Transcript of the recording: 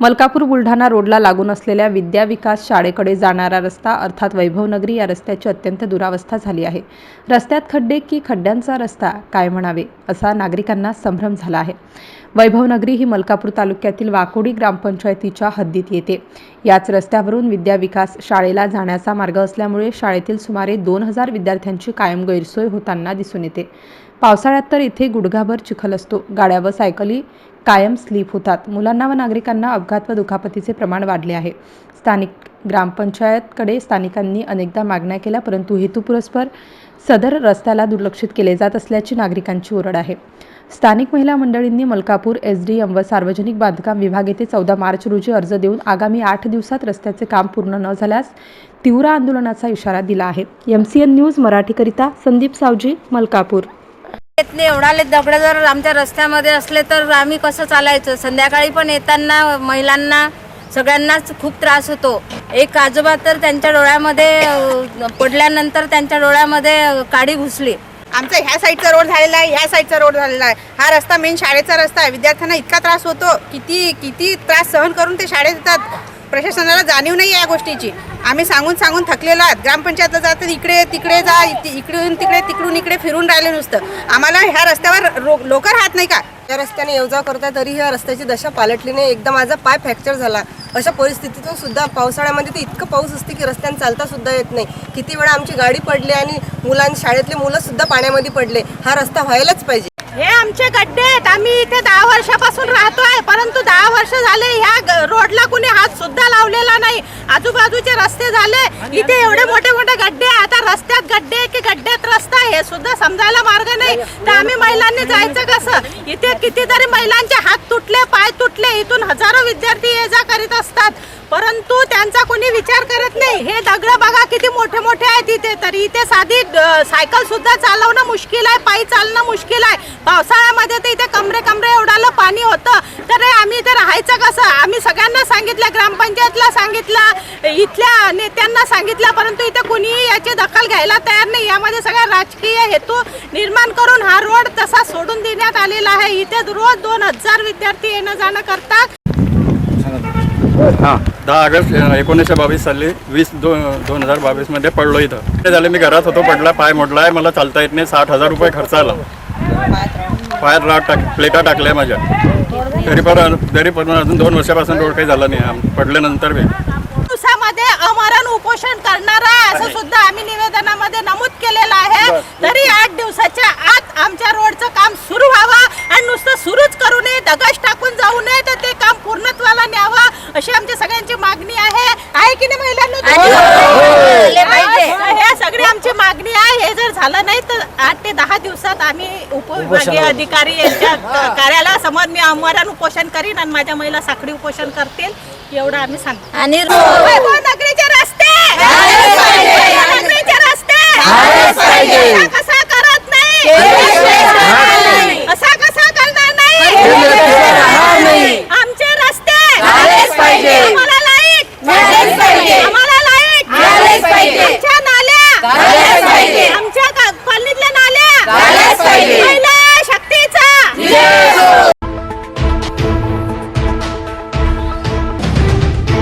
मलकापूर बुलढाणा रोडला लागून असलेल्या विद्या विकास शाळेकडे जाणारा रस्ता अर्थात वैभवनगरी या रस्त्याची अत्यंत दुरावस्था झाली आहे. रस्त्यात खड्डे की खड्ड्यांचा रस्ता काय म्हणावे असा नागरिकांना संभ्रम झाला आहे. वैभवनगरी ही मलकापूर तालुक्यातील वाकोडी ग्रामपंचायतीच्या हद्दीत येते. याच रस्त्यावरून विद्या विकास शाळेला जाण्याचा मार्ग असल्यामुळे शाळेतील सुमारे दोन हजार विद्यार्थ्यांची कायम गैरसोय होताना दिसून येते. पावसाळ्यात तर इथे गुडघाभर चिखल असतो. गाड्या व सायकली कायम स्लीप होतात. मुलांना व नागरिकांना अपघात व दुखापतीचे प्रमाण वाढले आहे. स्थानिक ग्रामपंचायतकडे स्थानिकांनी अनेकदा मागण्या केल्या परंतु हेतुपुरस्पर सदर रस्त्याला दुर्लक्षित केले जात असल्याची नागरिकांची ओरड आहे. स्थानिक महिला मंडळींनी मलकापूर एस डी एम व सार्वजनिक बांधकाम विभाग येथे चौदा मार्च रोजी अर्ज देऊन आगामी आठ दिवसात रस्त्याचे काम पूर्ण न झाल्यास तीव्र आंदोलनाचा इशारा दिला आहे. एम सी एन न्यूज मराठीकरिता संदीप सावजी मलकापूर. येत नाही. एवढाले दगड जर आमच्या रस्त्यामध्ये असले तर आम्ही कसं चालायचं? संध्याकाळी पण येताना महिलांना सगळ्यांनाच खूप त्रास होतो. एक आजोबा तर त्यांच्या डोळ्यामध्ये पडल्यानंतर त्यांच्या डोळ्यामध्ये काडी घुसली. आमचा ह्या साईडचा रोड झालेला आहे ह्या साईडचा रोड झालेला आहे. हा रस्ता मेन शाळेचा रस्ता आहे. विद्यार्थ्यांना इतका त्रास होतो. किती किती त्रास सहन करून ते शाळेत येतात. प्रशासनाला जाणीव नाही या गोष्टीची. आम्ही सांगून सांगून थकलेलो आहात. ग्रामपंचायतला जातात इकडे तिकडे जा इकडून तिकडे तिकडून इकडे फिरून राहिले नुसतं. आम्हाला ह्या रस्त्यावर रो लोक राहत नाही का? या रस्त्याने येवजा करताय तरी ह्या रस्त्याची दशा पालटली नाही. एकदा माझा पाय फ्रॅक्चर झाला. अशा परिस्थितीतून सुद्धा पावसाळ्यामध्ये तर इतकं पाऊस असते की रस्त्याने चालता सुद्धा येत नाही. किती वेळा आमची गाडी पडली आणि मुलां शाळेतले मुलंसुद्धा पाण्यामध्ये पडले. हा रस्ता व्हायलाच पाहिजे. हे आमचे गड्डे आहेत. आम्ही इथे दहा वर्षापासून राहतोय. परंतु दहा वर्ष झाले ह्या रोडला कुणी हात सुद्धा लावलेला नाही. आजूबाजूचे रस्ते झाले. इथे एवढे मोठे मोठे गड्डे आहे. आता रस्त्यात गड्डे की गड्ड्यात रस्ता हे सुद्धा समजायला मार्ग नाही. तर आम्ही महिलांनी जायचं कसं? इथे कितीतरी महिलांचे हात तुटले पाय तुटले. इथून हजारो विद्यार्थी ये जा करीत असतात. परंतु त्यांचा कोणी विचार करत नाही. हे दगड बघा किती मोठे मोठे आहेत इथे. तरी इथे साधी सायकल सुद्धा चालवणं मुश्किल आहे पायी चालणं मुश्किल आहे. पावसाळ्यामध्ये तर इथे कमरे कमरे एवढालं पाणी होतं. तर आम्ही इथे राहायचं कसं? आम्ही सगळ्यांना सांगितलं ग्रामपंचायतला सांगितलं इथल्या नेत्यांना सांगितलं परंतु इथे कुणीही याची दखल घ्यायला तयार नाही. यामध्ये सगळ्या राजकीय हेतू निर्माण करून हा रोड तसा सोडून देण्यात आलेला आहे. इथे रोज दोन हजार विद्यार्थी येणं जाणं करतात. हां. दहा ऑगस्ट एकोणीसशे बावीस साली वीस दोन दोन हजार बावीसमध्ये पडलो इथं. ते झाले मी घरात होतो पडला पाय मोडला आहे मला चालता येत नाही साठ हजार रुपये खर्च आला. पायात राट टाक प्लेटा टाकल्या माझ्या. तरी पण तरी पण अजून दोन वर्षापासून रोड काही झाला नाही पडल्यानंतर बी. दिवसामध्ये उपोषण करणार आहे असं सुद्धा आम्ही निवेदनामध्ये नमूद केलेलं आहे तरी आठ दिवसाच्या आत आमच्या रोडचं काम सुरू व्हावं आणि नुसतं सुरूच करू नये दगश टाकून जाऊ नये तर ते काम पूर्णत्वाला न्यावं अशी आमची सगळ्यांची मागणी आहे आहे की नाही महिलांना हे सगळी आमची मागणी आहे हे जर झालं नाही तर आठ ते दहा दिवसात आम्ही उपविभागीय अधिकारी यांच्या कार्यालयासमोर मी अमरण उपोषण करीन आणि माझ्या महिला साखळी उपोषण करतील एवढं आम्ही सांगतो. आणि